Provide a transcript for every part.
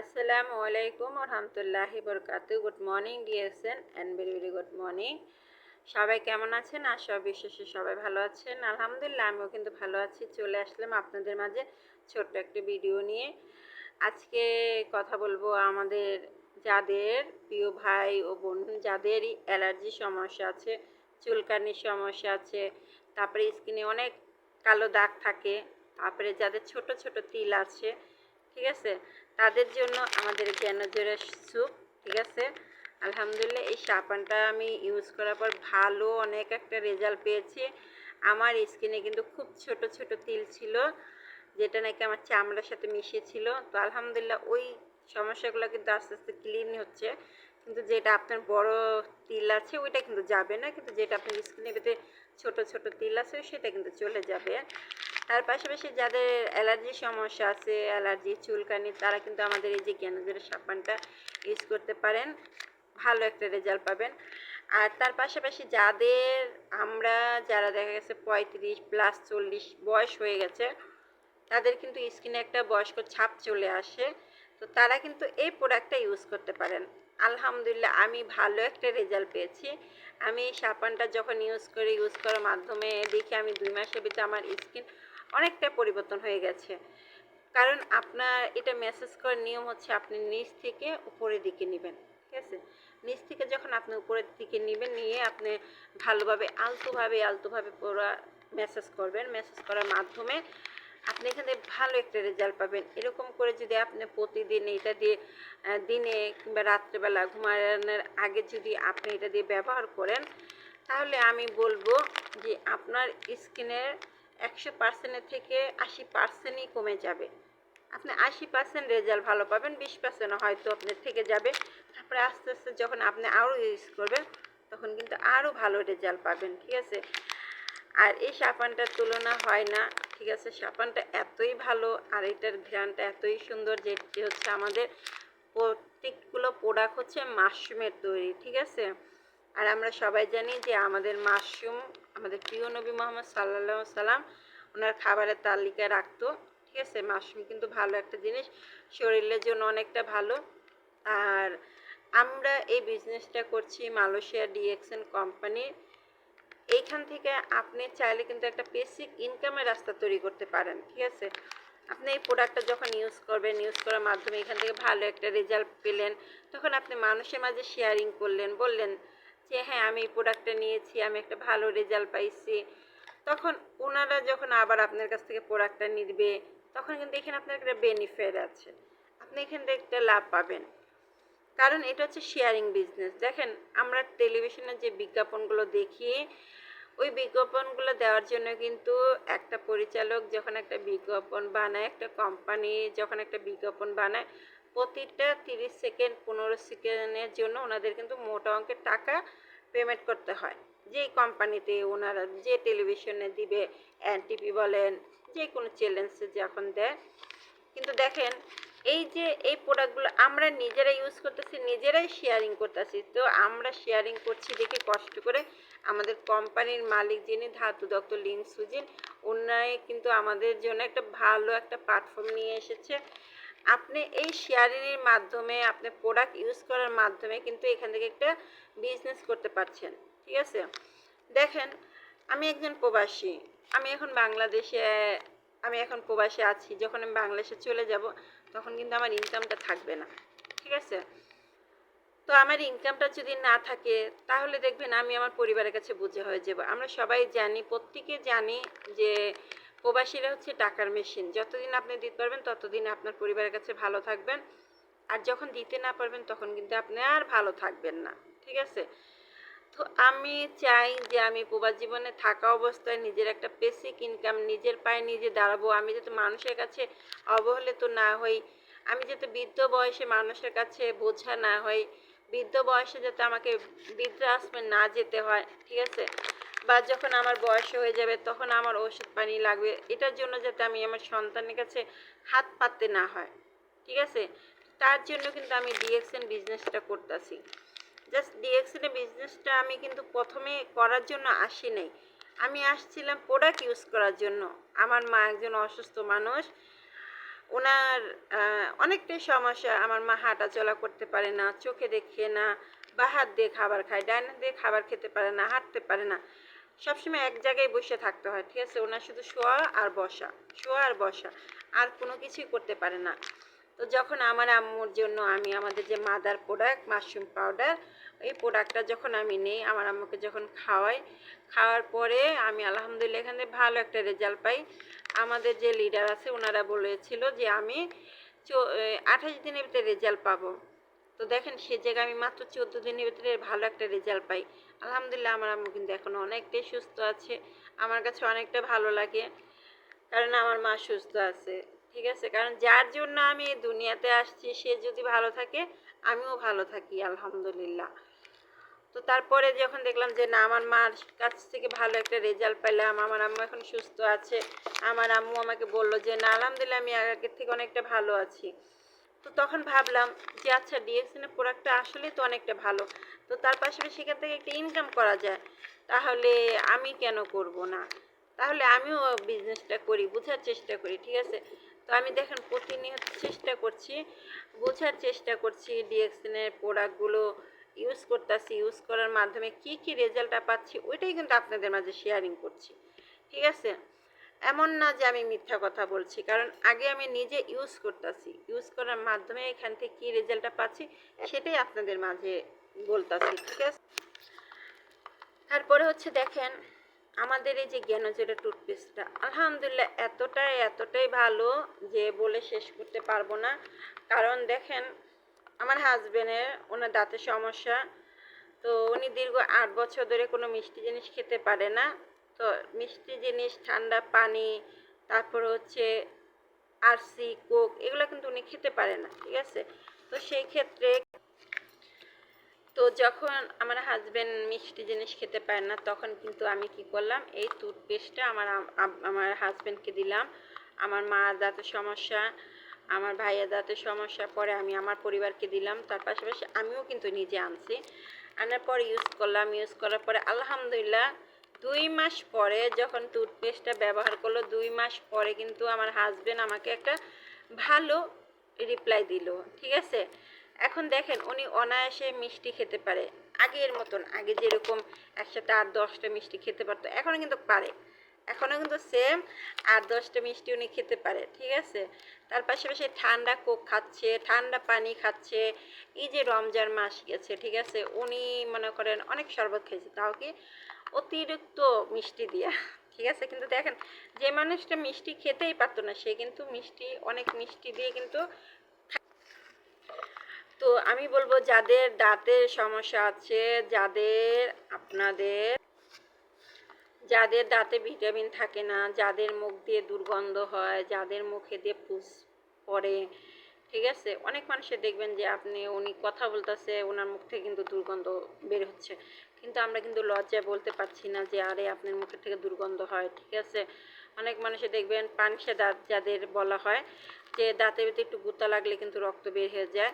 আসসালামু আলাইকুম রহমতুল্লাহি বরকাত good morning DSN and very very good morning সবাই কেমন আছেন? আর সব বিশেষে সবাই ভালো আছেন। আলহামদুলিল্লাহ, আমিও কিন্তু ভালো আছি। চলে আসলাম আপনাদের মাঝে ছোট্ট একটা ভিডিও নিয়ে। আজকে কথা বলব আমাদের যাদের প্রিয় ভাই ও বোন যাদেরই অ্যালার্জি সমস্যা আছে, চুলকানির সমস্যা আছে, তারপরে স্কিনে অনেক কালো দাগ থাকে, তারপরে যাদের ছোট ছোট তিল আছে ঠিক আছে? তাদের জন্য আমাদের জ্ঞানজোড়া স্যুপ, ঠিক আছে? আলহামদুলিল্লাহ, এই সাবানটা আমি ইউজ করার পর ভালো অনেক একটা রেজাল্ট পেয়েছি। আমার স্কিনে কিন্তু খুব ছোট ছোট তিল ছিল, যেটা নাকি আমার চামড়ার সাথে মিশিয়েছিল তো আলহামদুলিল্লাহ, ওই সমস্যাগুলো কিন্তু আস্তে আস্তে ক্লিন হচ্ছে। কিন্তু যেটা আপনার বড় তিল আছে, ওইটা কিন্তু যাবে না। কিন্তু যেটা আপনার স্কিনের ভিতরে ছোট ছোট তিল আছে, সেটা কিন্তু চলে যাবে। তার পাশাপাশি যাদের অ্যালার্জি সমস্যা আছে, অ্যালার্জি চুলকানি, তারা কিন্তু আমাদের এই যে জ্ঞানজোরের সাবানটা ইউজ করতে পারেন। ভালো একটা রেজাল্ট পাবেন। আর তার পাশাপাশি যাদের আমরা, যারা দেখা গেছে পঁয়ত্রিশ প্লাস চল্লিশ বয়স হয়ে গেছে, তাদের কিন্তু স্কিনে একটা বয়স্ক ছাপ চলে আসে। তো তারা কিন্তু এই প্রোডাক্টটা ইউজ করতে পারেন। আলহামদুলিল্লাহ, আমি ভালো একটা রেজাল্ট পেয়েছি। আমি এই সাবানটা যখন ইউজ করি ইউজ করার মাধ্যমে দেখি আমি দুই মাসের ভিতরে আমার স্কিন অনেকটা পরিবর্তন হয়ে গেছে। কারণ আপনার এটা মেসেজ করার নিয়ম হচ্ছে আপনি নিচ থেকে উপরের দিকে নেবেন, ঠিক আছে? নিচ থেকে যখন আপনি উপরের দিকে নেবেন, নিয়ে আপনি ভালোভাবে, আলতোভাবে আলতোভাবে পুরো মেসেজ করবেন। মেসেজ করার মাধ্যমে আপনি এখানে ভালো একটা রেজাল্ট পাবেন। এরকম করে যদি আপনি প্রতিদিন এটা দিয়ে দিনে কিংবা রাত্রেবেলা ঘুমানোর আগে যদি আপনি এটা দিয়ে ব্যবহার করেন, তাহলে আমি বলব যে আপনার স্কিনের একশো পার্সেন্টের থেকে আশি পার্সেন্টই কমে যাবে। আপনি আশি পার্সেন্ট রেজাল্ট ভালো পাবেন, বিশ পার্সেন্ট হয়তো আপনার থেকে যাবে। তারপরে আস্তে আস্তে যখন আপনি আরও ইউজ করবেন, তখন কিন্তু আরও ভালো রেজাল্ট পাবেন, ঠিক আছে? আর এই সাবানটার তুলনা হয় না, ঠিক আছে? সাবানটা এতই ভালো আর এটার ঘ্রানটা এতই সুন্দর যেটি হচ্ছে আমাদের প্রত্যেকগুলো প্রোডাক্ট হচ্ছে মাশরুমের তৈরি, ঠিক আছে? আর আমরা সবাই জানি যে আমাদের মাশরুম আমাদের প্রিয় নবী মোহাম্মদ সাল্লাহ সাল্লাম ওনার খাবারের তালিকায় রাখতো, ঠিক আছে? মাশরুম কিন্তু ভালো একটা জিনিস, শরীরের জন্য অনেকটা ভালো। আর আমরা এই বিজনেসটা করছি মালয়েশিয়া ডিএক্সএন কোম্পানির এইখান থেকে আপনি চাইলে কিন্তু একটা বেসিক ইনকামের রাস্তা তৈরি করতে পারেন, ঠিক আছে? আপনি এই প্রোডাক্টটা যখন ইউজ করবেন ইউজ করার মাধ্যমে এখান থেকে ভালো একটা রেজাল্ট পেলেন, তখন আপনি মানুষের মাঝে শেয়ারিং করলেন, বললেন যে হ্যাঁ আমি এই প্রোডাক্টটা নিয়েছি, আমি একটা ভালো রেজাল্ট পাইছি। তখন ওনারা যখন আবার আপনার কাছ থেকে প্রোডাক্টটা নিবে, তখন কিন্তু এখানে আপনার একটা বেনিফিট আছে। আপনি এখান থেকে একটা লাভ পাবেন। কারণ এটা হচ্ছে শেয়ারিং বিজনেস দেখেন, আমরা টেলিভিশনে যে বিজ্ঞাপনগুলো দেখি, ওই বিজ্ঞাপনগুলো দেওয়ার জন্য কিন্তু একটা পরিচালক যখন একটা বিজ্ঞাপন বানায়, একটা কোম্পানি যখন একটা বিজ্ঞাপন বানায়, প্রতিটা তিরিশ সেকেন্ড পনেরো সেকেন্ডের জন্য ওনাদের কিন্তু মোটা অঙ্কের টাকা পেমেন্ট করতে হয়। যেই কোম্পানিতে ওনারা যে টেলিভিশনে দিবে এনটিপি বলেন, যে কোনো চ্যালেঞ্জে যখন দেয়। কিন্তু দেখেন, এই যে এই প্রোডাক্টগুলো আমরা নিজেরা ইউজ করতেছি, নিজেরাই শেয়ারিং করতেছি। তো আমরা শেয়ারিং করছি দেখে কষ্ট করে আমাদের কোম্পানির মালিক যিনি, ধাতু ডক্টর লিন সুজিন ওনারাই কিন্তু আমাদের জন্য একটা ভালো একটা প্ল্যাটফর্ম নিয়ে এসেছে। আপনি এই শেয়ারিংয়ের মাধ্যমে, আপনি প্রোডাক্ট ইউজ করার মাধ্যমে কিন্তু এখান থেকে একটা বিজনেস করতে পারছেন। ঠিক আছে? দেখেন, আমি একজন প্রবাসী। আমি এখন বাংলাদেশে, আমি এখন প্রবাসে আছি। যখন আমি বাংলাদেশে চলে যাব, তখন কিন্তু আমার ইনকামটা থাকবে না। ঠিক আছে? তো আমার ইনকামটা যদি না থাকে, তাহলে দেখবেন আমি আমার পরিবারের কাছে বুঝে হয়ে যাব। আমরা সবাই জানি, প্রত্যেকে জানি যে প্রবাসীরা হচ্ছে টাকার মেশিন যতদিন আপনি দিতে পারবেন, ততদিন আপনার পরিবারের কাছে ভালো থাকবেন। আর যখন দিতে না পারবেন, তখন কিন্তু আপনি আর ভালো থাকবেন না। ঠিক আছে? তো আমি চাই যে আমি প্রবাস জীবনে থাকা অবস্থায় নিজের একটা বেসিক ইনকাম নিজের পায়ে নিজে দাঁড়াবো। আমি যাতে মানুষের কাছে অবহেলিত না হই, আমি যাতে বৃদ্ধ বয়সে মানুষের কাছে বোঝা না হই, বৃদ্ধ বয়সে যাতে আমাকে বৃদ্ধাশ্রমে না যেতে হয়, ঠিক আছে? বা যখন আমার বয়স হয়ে যাবে তখন আমার ওষুধ পানি লাগবে, এটার জন্য যাতে আমি আমার সন্তানের কাছে হাত পাততে না হয়, ঠিক আছে? তার জন্য কিন্তু আমি ডিএক্সএন বিজনেসটা করতেছি। জাস্ট ডিএক্সএনের বিজনেসটা আমি কিন্তু প্রথমে করার জন্য আসি নাই। আমি আসছিলাম প্রোডাক্ট ইউজ করার জন্য। আমার মা একজন অসুস্থ মানুষ। ওনার অনেকটাই সমস্যা। আমার মা হাঁটা চলা করতে পারে না, চোখে দেখে না, বা হাত দিয়ে খাবার খায় হাত দিয়ে খাবার খেতে পারে না, হাঁটতে পারে না। সবসময় এক জায়গায় বসে থাকতে হয়, ঠিক আছে? ওনার শুধু শোয়া আর বসা, শোয়া আর বসা, আর কোনো কিছুই করতে পারে না। তো যখন আমার আম্মুর জন্য আমি, আমাদের যে মাদার প্রোডাক্ট মাশরুম পাউডার এই প্রোডাক্টটা যখন আমি নেই, আমার আম্মুকে যখন খাওয়াই, খাওয়ার পরে আমি আলহামদুলিল্লাহ এখানে ভালো একটা রেজাল্ট পাই। আমাদের যে লিডার আছে ওনারা বলেছিল যে আমি আঠাশ দিনের ভিতরে রেজাল্ট পাবো। তো দেখেন, সে জায়গায় আমি মাত্র চোদ্দ দিনের ভিতরে ভালো একটা রেজাল্ট পাই। আলহামদুলিল্লাহ আমার আম্মু কিন্তু এখন অনেকটাই সুস্থ আছে। আমার কাছে অনেকটা ভালো লাগে। কারণ আমার মা সুস্থ আছে, ঠিক আছে? কারণ যার জন্য আমি দুনিয়াতে আসছি, সে যদি ভালো থাকে, আমিও ভালো থাকি, আলহামদুলিল্লাহ। তো তারপরে যখন দেখলাম যে না, আমার মার কাছ থেকে ভালো একটা রেজাল্ট পেলাম, আমার আম্মু এখন সুস্থ আছে, আমার আম্মু আমাকে বলল যে, না, আলহামদুলিল্লাহ, আমি আগের থেকে অনেকটা ভালো আছি। তো তখন ভাবলাম যে আচ্ছা ডিএক্সএনের প্রোডাক্টটা আসলেই তো অনেকটা ভালো। তো তার পাশাপাশি সেখান থেকে একটা ইনকাম করা যায়। তাহলে আমি কেন করব না? তাহলে আমিও বিজনেসটা করি, বোঝার চেষ্টা করি, ঠিক আছে? তো আমি দেখেন প্রতিনিয়ত চেষ্টা করছি, বোঝার চেষ্টা করছি ডিএক্সএনের প্রোডাক্টগুলো ইউজ করতেছি ইউজ করার মাধ্যমে কি কি রেজাল্টটা পাচ্ছি, ওইটাই কিন্তু আপনাদের মাঝে শেয়ারিং করছি। ঠিক আছে? এমন না যে আমি মিথ্যা কথা বলছি, কারণ আগে আমি নিজে ইউজ করতেছি। ইউজ করার মাধ্যমে এখান থেকে কী রেজাল্টটা পাচ্ছি, সেটাই আপনাদের মাঝে বলতাছি, ঠিক আছে? তারপরে হচ্ছে দেখেন, আমাদের এই যে জ্ঞানজোড়া টুথপেস্টটা আলহামদুলিল্লাহ এতটাই এতটাই ভালো যে বলে শেষ করতে পারব না। কারণ দেখেন আমার হাজবেন্ডের ওনার দাঁতের সমস্যা। তো উনি দীর্ঘ আট বছর ধরে কোনো মিষ্টি জিনিস খেতে পারে না। তো মিষ্টি জিনিস, ঠান্ডা পানি, তারপর হচ্ছে আরসি, কোক, এগুলো কিন্তু উনি খেতে পারে না, ঠিক আছে? তো সেই ক্ষেত্রে তো যখন আমার হাজবেন্ড মিষ্টি জিনিস খেতে পারে না, তখন কিন্তু আমি কি করলাম, এই টুথপেস্টটা আমার, আম- আম- আমার হাজবেন্ডকে দিলাম। আমার মা দাঁতের সমস্যা আমার ভাইয়ের দাঁতের সমস্যা পরে আমি আমার পরিবারকে দিলাম। তার পাশাপাশি আমিও কিন্তু নিজে আনছি। আনার পর ইউজ করলাম। ইউজ করার পরে আলহামদুলিল্লাহ দুই মাস পরে যখন টুথপেস্টটা ব্যবহার করল, দুই মাস পরে কিন্তু আমার হাজবেন্ড আমাকে একটা ভালো রিপ্লাই দিল। ঠিক আছে? এখন দেখেন উনি অনায়াসে মিষ্টি খেতে পারে। আগের মতন, আগে যেরকম একসাথে আট দশটা মিষ্টি খেতে পারতো এখনও কিন্তু পারে। এখনও কিন্তু সেম আট দশটা মিষ্টি উনি খেতে পারে, ঠিক আছে? তার পাশাপাশি ঠান্ডা কোক খাচ্ছে, ঠান্ডা পানি খাচ্ছে, এই যে রমজান মাস গেছে, ঠিক আছে? উনি মনে করেন অনেক শরবত খেয়েছে তাও কি অতিরিক্ত মিষ্টি দিয়া, ঠিক আছে? কিন্তু দেখেন, যে মানুষটা মিষ্টি খেতেই পারতো না, সে কিন্তু মিষ্টি, অনেক মিষ্টি দিয়ে কিন্তু তো আমি বলব, যাদের দাঁতের সমস্যা আছে, যাদের আপনাদের যাদের দাঁতে ভিটামিন থাকে না, যাদের মুখ দিয়ে দুর্গন্ধ হয়, যাদের মুখে দিয়ে পুষ পড়ে, ঠিক আছে? অনেক মানুষের দেখবেন যে আপনি, উনি কথা বলতেছে ওনার মুখ থেকে কিন্তু দুর্গন্ধ বের হচ্ছে। কিন্তু আমরা কিন্তু লজ্জায় বলতে পারছি না যে, আরে, আপনার মুখের থেকে দুর্গন্ধ হয়, ঠিক আছে? অনেক মানুষের দেখবেন পানসে দাঁত যাদের বলা হয়, যে দাঁতের ভিতরে একটু গুতা লাগলে কিন্তু রক্ত বের হয়ে যায়।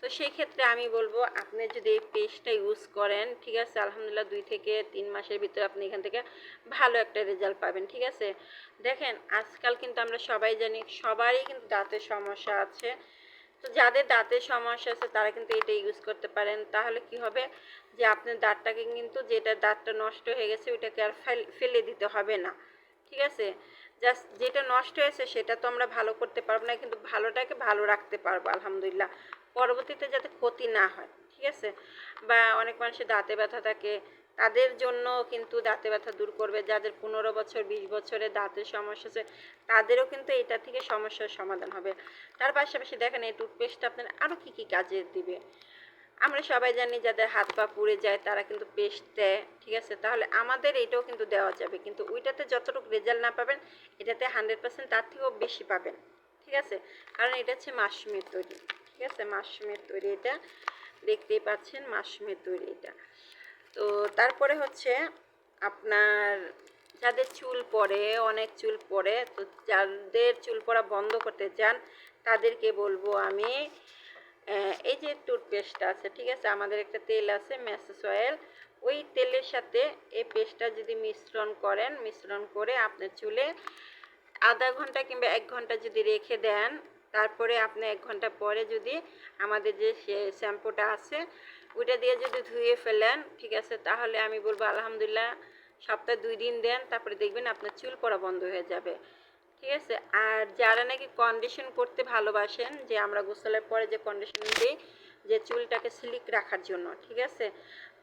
তো সেই ক্ষেত্রে আমি বলব, আপনি যদি এই পেস্টটা ইউজ করেন, ঠিক আছে, আলহামদুলিল্লাহ দুই থেকে তিন মাসের ভিতরে আপনি এখান থেকে ভালো একটা রেজাল্ট পাবেন, ঠিক আছে? দেখেন, আজকাল কিন্তু আমরা সবাই জানি, সবারই কিন্তু দাঁতের সমস্যা আছে। তো যাদের দাঁতের সমস্যা আছে, তারা কিন্তু এটা ইউজ করতে পারেন। তাহলে কি হবে? যে আপনার দাঁতটাকে কিন্তু, যেটা দাঁতটা নষ্ট হয়ে গেছে, ওইটাকে আর ফেল- দিতে হবে না, ঠিক আছে? জাস্ট যেটা নষ্ট হয়েছে, সেটা তো আমরা ভালো করতে পারব না, কিন্তু ভালোটাকে ভালো রাখতে পারব, আলহামদুলিল্লাহ। পরবর্তীতে যাতে ক্ষতি না হয়, ঠিক আছে? বা অনেক মানুষের দাঁতে ব্যথা থাকে, তাদের জন্য কিন্তু দাঁতে ব্যথা দূর করবে। যাদের পনেরো বছর, বিশ বছরে দাঁতের সমস্যা আছে, তাদেরও কিন্তু এটা থেকে সমস্যার সমাধান হবে। তার পাশাপাশি দেখেন, এই টুথপেস্টটা আপনার আরও কী কী কাজে দিবে? আমরা সবাই জানি যাদের হাত পা পুড়ে যায়, তারা কিন্তু পেস্ট দেয়, ঠিক আছে? তাহলে আমাদের এটাও কিন্তু দেওয়া যাবে। কিন্তু ওইটাতে যতটুকু রেজাল্ট না পাবেন, এটাতে হান্ড্রেড পার্সেন্ট তার থেকেও বেশি পাবেন, ঠিক আছে? কারণ এটা হচ্ছে মাশরুমের তৈরি। ঠিক আছে মাশরুমের তৈরি এটা। দেখতেই পাচ্ছেন মাশরুমের তৈরি এটা। তো তারপরে হচ্ছে আপনার যাদের চুল পড়ে অনেক চুল পড়ে তো যাদের চুল পড়া বন্ধ করতে চান, তাদেরকে বলব আমি এই যে টুথপেস্টটা আছে, ঠিক আছে, আমাদের একটা তেল আছে ম্যাসেজ অয়েল ওই তেলের সাথে এই পেস্টটা যদি মিশ্রণ করেন, মিশ্রণ করে আপনার চুলে আধা ঘণ্টা কিংবা এক ঘণ্টা যদি রেখে দেন তারপরে আপনি এক ঘণ্টা পরে যদি আমাদের যে শ্যাম্পুটা আছে, ওইটা দিয়ে যদি ধুয়ে ফেলেন, ঠিক আছে, তাহলে আমি বলব আলহামদুলিল্লাহ, সপ্তাহে দুই দিন দেন, তারপরে দেখবেন আপনার চুল পড়া বন্ধ হয়ে যাবে। ঠিক আছে? আর যারা নাকি কন্ডিশন করতে ভালোবাসেন, যে আমরা গোসলের পরে যে কন্ডিশন দিই, যে চুলটাকে স্লিক রাখার জন্য, ঠিক আছে?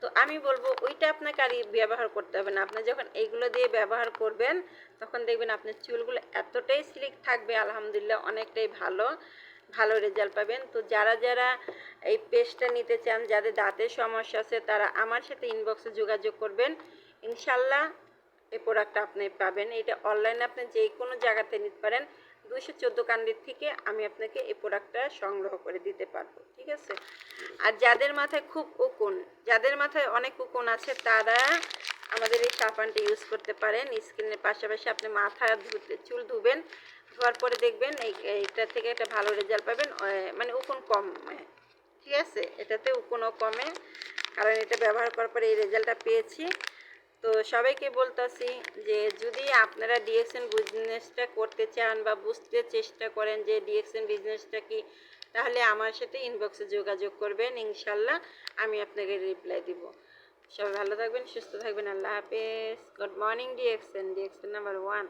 তো আমি বলব ওইটা আপনাকে আর ব্যবহার করতে হবে না। আপনি যখন এইগুলো দিয়ে ব্যবহার করবেন, তখন দেখবেন আপনার চুলগুলো এতটাই স্লিক থাকবে, আলহামদুলিল্লাহ অনেকটাই ভালো ভালো রেজাল্ট পাবেন। তো যারা যারা এই পেস্টটা নিতে চান, যাদের দাঁতের সমস্যা আছে, তারা আমার সাথে ইনবক্সে যোগাযোগ করবেন। ইনশাল্লাহ এই প্রোডাক্টটা আপনি পাবেন। এটা অনলাইনে আপনি যে কোনো জায়গাতে নিতে পারেন। দুইশো চোদ্দ কান্ডির থেকে আমি আপনাকে এই প্রোডাক্টটা সংগ্রহ করে দিতে পারব, ঠিক আছে? আর যাদের মাথায় খুব উকুন, যাদের মাথায় অনেক উকুন আছে, তারা আমাদের এই সাবানটা ইউজ করতে পারেন। স্কিনের পাশাপাশি আপনি মাথা ধুতে, চুল ধুবেন, ধোয়ার পরে দেখবেন এই, এইটা থেকে একটা ভালো রেজাল্ট পাবেন। মানে উকুন কম, ঠিক আছে? এটাতে উকুনও কমে, কারণ এটা ব্যবহার করার পরে এই রেজাল্টটা পেয়েছি। তো সবাইকে বলতেছি যে যদি আপনারা ডিএক্সএন বিজনেসটা করতে চান বা বুঝতে চেষ্টা করেন যে ডিএক্সএন বিজনেসটা কি, তাহলে আমার সাথে ইনবক্সে যোগাযোগ করবেন, ইনশাল্লাহ আমি আপনাকে রিপ্লাই দিব। সবাই ভালো থাকবেন, সুস্থ থাকবেন, আল্লাহ হাফেজ। Good morning DXN DXN number one